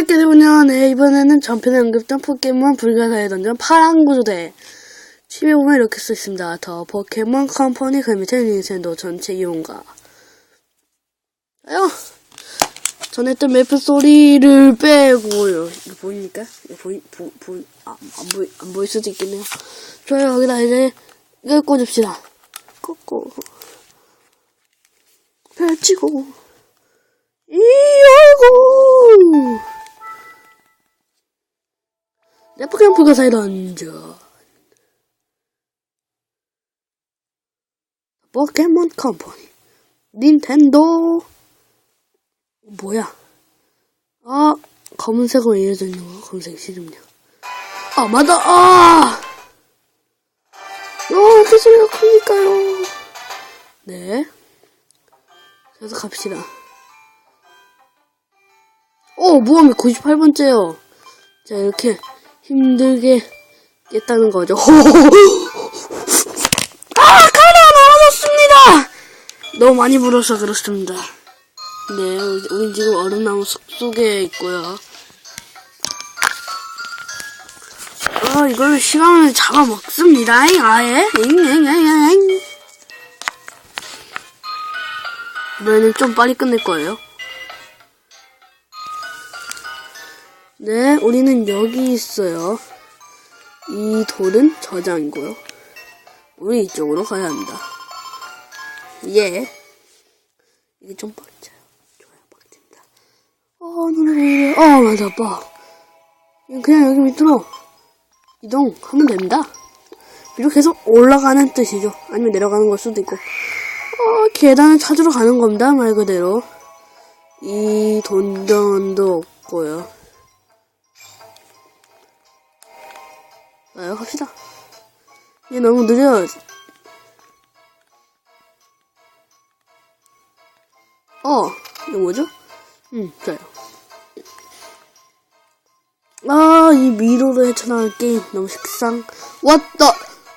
이렇게 되군요. 네, 이번에는 전편에 언급된 포켓몬 불가사의 던전 파란 구조대. 칩에 보면 이렇게 써 있습니다. 더 포켓몬 컴퍼니 그 밑에 닌텐도 전체 이용가. 아요. 전에 했던 매프 소리를 빼고요. 이거 보입니까? 이거 보이, 보, 보, 아, 안 보이, 안 보일 수도 있겠네요. 좋아요. 여기다 이제 이걸 꽂읍시다. 꽂고. 펼치고. 이 얼굴! 내 포켓몬 불가사의 던전. 포켓몬 컴퍼니. 닌텐도. 뭐야? 아, 검은색으로 이어져 있는 거, 검은색 싫음요. 아, 맞아, 아! 어, 이렇게 소리가 크니까요. 네. 계속 갑시다. 오, 모험이 98번째요. 자, 이렇게 힘들게 깼다는 거죠. 아, 카레가 넘어졌습니다! 너무 많이 불어서 그렇습니다. 네, 우리, 지금 얼음나무 숲 속에 있고요. 어, 이걸 시간을 잡아먹습니다. 아예. 이번에는 좀 빨리 끝낼 거예요. 네, 우리는 여기 있어요. 이 돌은 저장이고요. 우리 이쪽으로 가야 합니다. 예. 이게 좀 빡쳐요. 좋아요, 빡칩니다. 어, 눈에 왜 이래. 어, 맞아, 빡. 그냥 여기 밑으로 이동하면 됩니다. 비록 계속 올라가는 뜻이죠. 아니면 내려가는 걸 수도 있고. 어, 계단을 찾으러 가는 겁니다. 말 그대로. 이 돈전도 없고요. 가요, 갑시다. 얘 너무 느려. 어, 이거 뭐죠? 음, 좋아요. 아, 이 미로로 헤쳐나가는 게임 너무 식상. 왔다!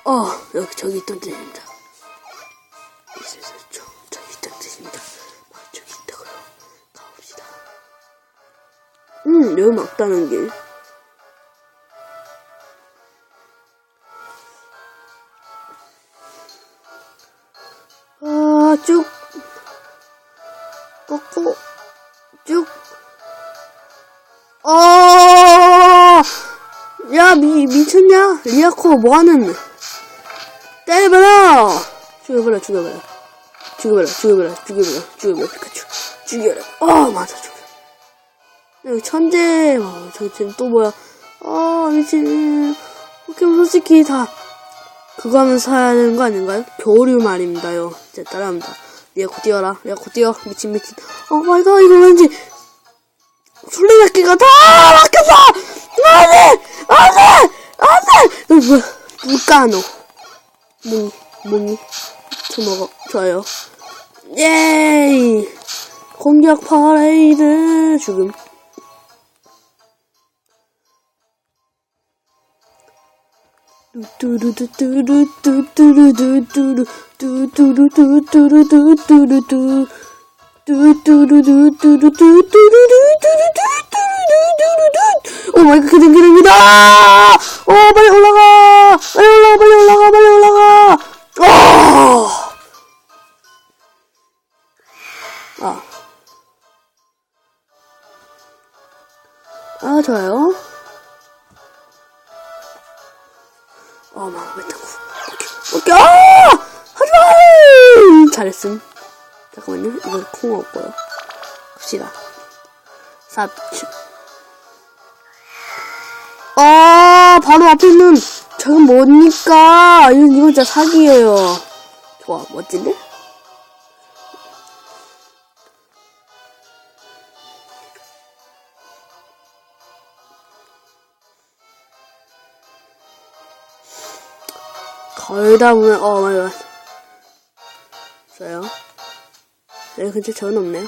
어, 여기 저기 있던 뜻입니다. 저기 있던 뜻입니다. 아, 저기 있다고요. 가봅시다. 음, 여기 막다는 길. 아, 쭉. 꺾고, 쭉. 어, 야, 미, 미쳤냐? 리아코, 뭐하는, 때려버려! 죽여버려, 죽여버려. 죽여버려, 죽여버려, 죽여버려, 죽여버려, 피카츄. 죽여라. 어, 맞아, 죽여. 천재, 어, 저기 쟤또 뭐야. 어, 미친. 포켓몬 솔직히 다, 그거 하면 사야 되는 거 아닌가요? 교류 말입니다요. 이제 따라합니다. 리아코 뛰어라. 리아코 뛰어. 미친, 미친. 어, 마이 갓, 이거 왠지, 술래잡기가 다 막혔어! 안 돼! 안 돼! 안 돼! 너 뭐야? 물가노. 몽, 몽이. 쳐먹어. 좋아요. 예이! 공격 퍼레이드. 죽음. 오 마이 갓 그림 그림이다 오 빨리 올라가 빨리 올라가 빨리 올라가 빨리 올라가 어! 아. 아 좋아요 어 오케이 오케이 아 하지마 잘했음 잠깐만요. 이건 콩 없고요. 갑시다. 삽추. 아, 바로 앞에 있는 저건 뭡니까? 이건, 이건 진짜 사기예요. 좋아, 멋진데? 거의 다 보면, 어, 마이 갓. 있어요. 여기 근처 전 없네요.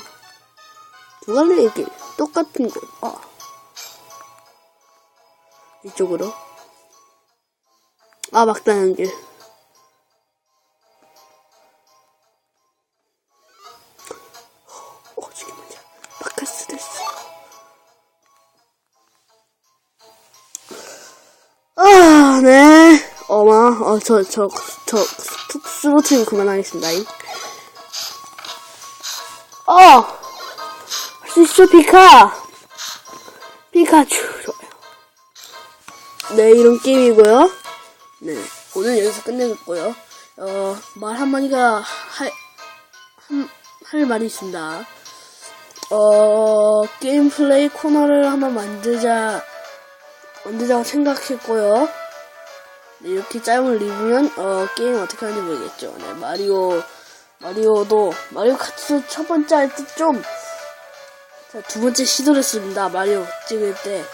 두 갈래의 길. 똑같은 곳. 어. 이쪽으로. 아, 막다는 길. 잠깐만. 어, 저, 저, 저, 특수로 팀 그만하겠습니다. 잉. 어! 할 수 있어, 피카! 피카츄. 좋아요. 네, 이런 게임이고요. 네, 오늘 여기서 끝내겠고요. 어, 말 한마디가 할, 한, 할 말이 있습니다. 어, 게임 플레이 코너를 한번 만들자, 만들자고 생각했고요. 네, 이렇게 짧은 리뷰면, 어, 게임 어떻게 하는지 모르겠죠. 네, 마리오, 마리오도, 마리오 카트 첫 번째 할 때 좀, 자, 두 번째 시도를 했습니다. 마리오 찍을 때.